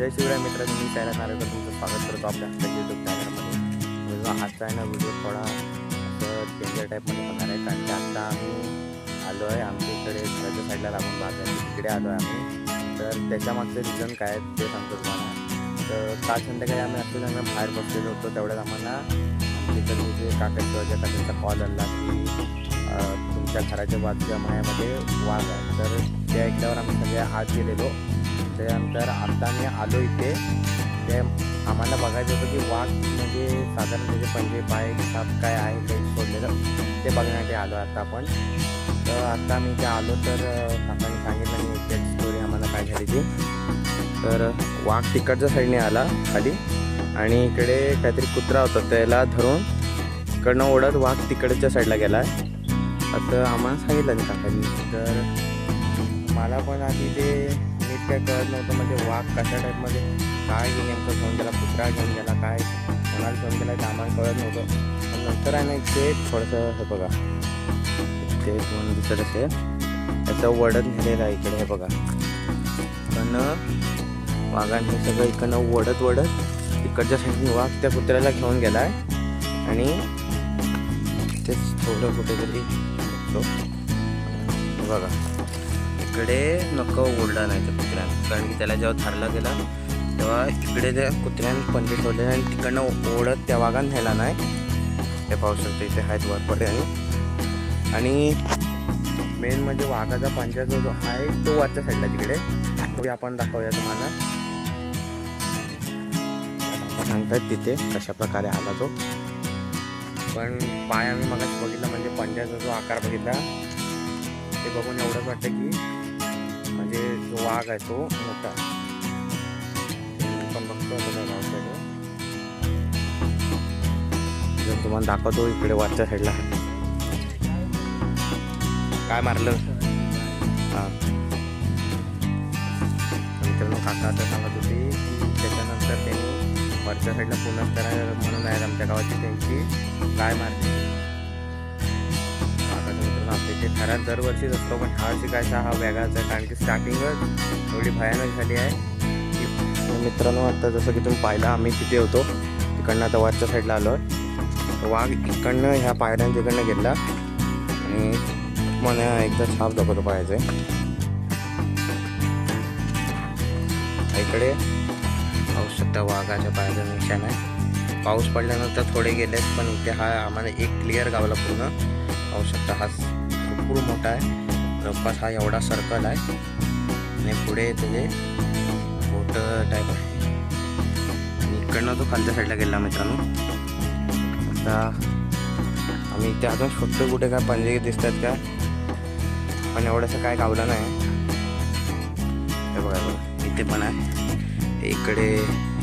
जय शिवराय मित्रांनो मी सायरा नारेकर तुमचं स्वागत करतो आपल्या आपल्या यूट्यूब चॅनलमध्ये जो आजचा आहे ना व्हिडिओ थोडा असं डेंजर टाईपमध्ये होणार आहे. कारण की आत्ता आम्ही आलो आहे आमच्या इकडे घराच्या साईडला लागून भाग आहे तिकडे आलो आहे आम्ही. तर त्याच्यामागचं रिझन काय ते सांगतो तुम्हाला. तर काल संध्याकाळी आम्ही असं जण बाहेर बसलेलो होतो. तेवढ्यात आम्हाला आमच्या इकडे जे काका शिवाजी काकांचा कॉल आला की तुमच्या घराच्या बाजूच्या मायामध्ये वाघ आहे. तर त्या ऐकल्यावर आम्ही सगळ्या आत गेलेलो. त्यानंतर आता मी आलो इथे. ते आम्हाला बघायचं होतं की वाघ म्हणजे साधारण त्याचे पंजे पाय साप काय आहे काही सोडलेलं ते बघण्यासाठी आलो आता आपण. तर आता मी इथे आलो तर अं, काकांनी सांगितलं आणि एक्झॅक्ट स्टोरी आम्हाला काय झाली ती. तर वाघ तिकडच्या साईडने आला खाली आणि इकडे काहीतरी कुत्रा होता त्याला धरून इकडनं ओढत वाघ तिकडच्या साईडला गेला असं आम्हाला सांगितलं नाही काकांनी तर मला पण आधी ते नीट काय कळत नव्हतं. म्हणजे वाघ कशा टाईपमध्ये काय हे नेमकं घेऊन गेला कुत्रा घेऊन गेला काय कोणाला घेऊन गेला ते आम्हाला कळत नव्हतं. पण नंतर आहे ना इथे थोडंसं हे बघा. ते म्हणून दिसत असेल त्याचं वडत नेलेलं आहे इकडे हे बघा. पण वाघाने हे सगळं इकडनं वडत वडत इकडच्या साईडने वाघ त्या कुत्र्याला घेऊन गेला आहे आणि तेच थोडं कुठेतरी बघतो बघा. इकडे नको ओढला नाही त्या कुत्र्यानं कारण की त्याला जेव्हा धरला गेला तेव्हा इकडे त्या कुत्र्यानं पंजे ठेवले आणि तिकडनं ओढत त्या वाघान न्यायला नाही. ते पाहू शकतो इथे आहेत वरपडे आणि मेन म्हणजे वाघाचा पंजा जो जो आहे तो वरच्या साईडला तिकडे. तो आपण दाखवूया तुम्हाला. सांगतात तिथे कशा प्रकारे आला तो. पण पाय आम्ही मग बघितला म्हणजे पंजाचा जो आकार बघितला ते बघून एवढंच वाटतं की जो वाघ आहे तो मोठा आहे. बघतो जर तुम्हाला दाखवतो इकडे वरच्या साईडला काय मारलं? हां. मित्रांनो काका आता सांगत होते की त्याच्यानंतर त्यांनी वरच्या साईडला पुनर्करा म्हणून आहेत आमच्या गावाची त्यांची. गाय मारली? ते आपल्या खराब दरवर्षीच असतो पण हा शिकायचा हा वेगळाच आहे. कारण की स्टार्टिंगच एवढी भयानक झाली आहे की मित्रांनो आता जसं की तुम्ही पाहिलं आम्ही तिथे होतो. तिकडनं आता वरच्या साईडला आलो आहे वाघ इकडनं ह्या पायऱ्यांच्या तिकडनं गेला आणि मला एकदा छाप दाखवतो पाहायचं इकडे. औषध वाघाच्या पायाचं निशाण आहे. पाऊस पडल्यानंतर थोडे गेलेत पण इथे हा आम्हाला एक क्लिअर गावला पूर्ण. औषध हाच भरपूर मोठा आहे. जवळपास हा एवढा सर्कल आहे. आणि पुढे त्याचे बोट टाईप आहे. इकडनं तो खालच्या साईडला गेला मित्रांनो. आता आम्ही इथे अजून शोधतो कुठे काय पंजे दिसत आहेत का. पण एवढंसं काय गावलं नाही. हे बघा बघा. इथे पण आहे. इकडे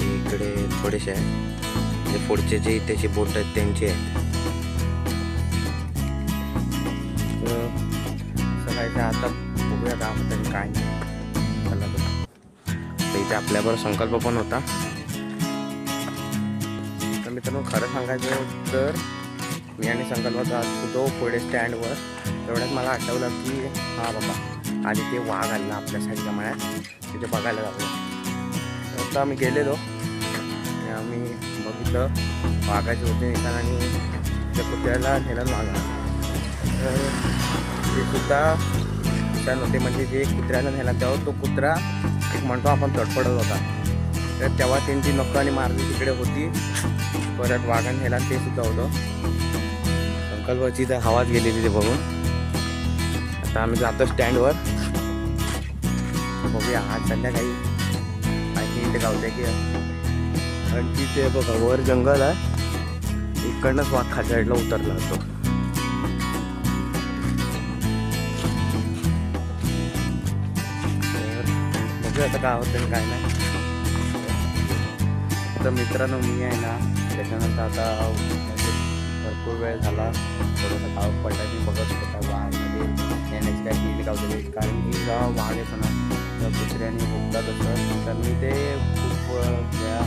इकडे थोडेसे आहे. ते पुढचे जे इथे बोट आहेत त्यांचे आहेत. इथे आता बघूया का होतं काय. नाही चला तर. इथे आपल्याबरोबर संकल्प पण होता. तर मित्रांनो खरं सांगायचं तर मी आणि संकल्पाचा तो पुढे स्टँडवर. तेवढ्यात मला आठवलं की हा बाबा आधी ते वाघ आलं आपल्या साईडच्या मळ्यात. तिथे बघायला लागलो आता आम्ही गेलेलो. आम्ही बघितलं वाघाचे होते निकाल आणि त्या कुत्र्याला नेलं मागा तर ते सुद्धा निशाण होते म्हणजे जे कुत्र्यानं नेला तेव्हा तो कुत्रा एक म्हणतो आपण तडफडत होता. तर तेव्हा त्यांची नक्क आणि मारली तिकडे होती. परत वाघन नेला ते सुद्धा होतं. संकल्पची तर हवाच गेली तिथे बघून. आता आम्ही जातो स्टँडवर. बघूया आज संध्याकाळी काय हिंट गावते की आणखी ते बघा वर जंगल आहे. इकडनंच वाघ खालच्या साईडला उतरला होतो बघूया आता काय होतं काय नाही. तर मित्रांनो मी आहे ना त्याच्यानंतर आता भरपूर वेळ झाला. थोडंसं गाव पडला की बघत होता वाहनमध्ये येण्याची काय हिंड गावलेली कारण की गाव वाहन येतो ना तेव्हा दुसऱ्याने भुकतात असतं तर मी ते खूप वेळा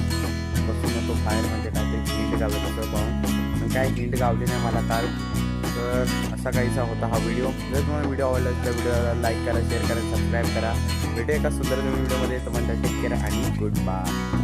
बसून होतो बाहेर म्हणजे काहीतरी हिंड गावत असं पाहून. पण काय हिंड गावली नाही मला काल. तर असा काहीसा होता हा व्हिडिओ जर तुम्हाला व्हिडिओ आवडला तर व्हिडिओला लाईक करा शेअर करा सबस्क्राईब करा. व्हिडिओ एका सुंदर व्हिडिओमध्ये तुम्हाला टेक केअर आणि गुड बाय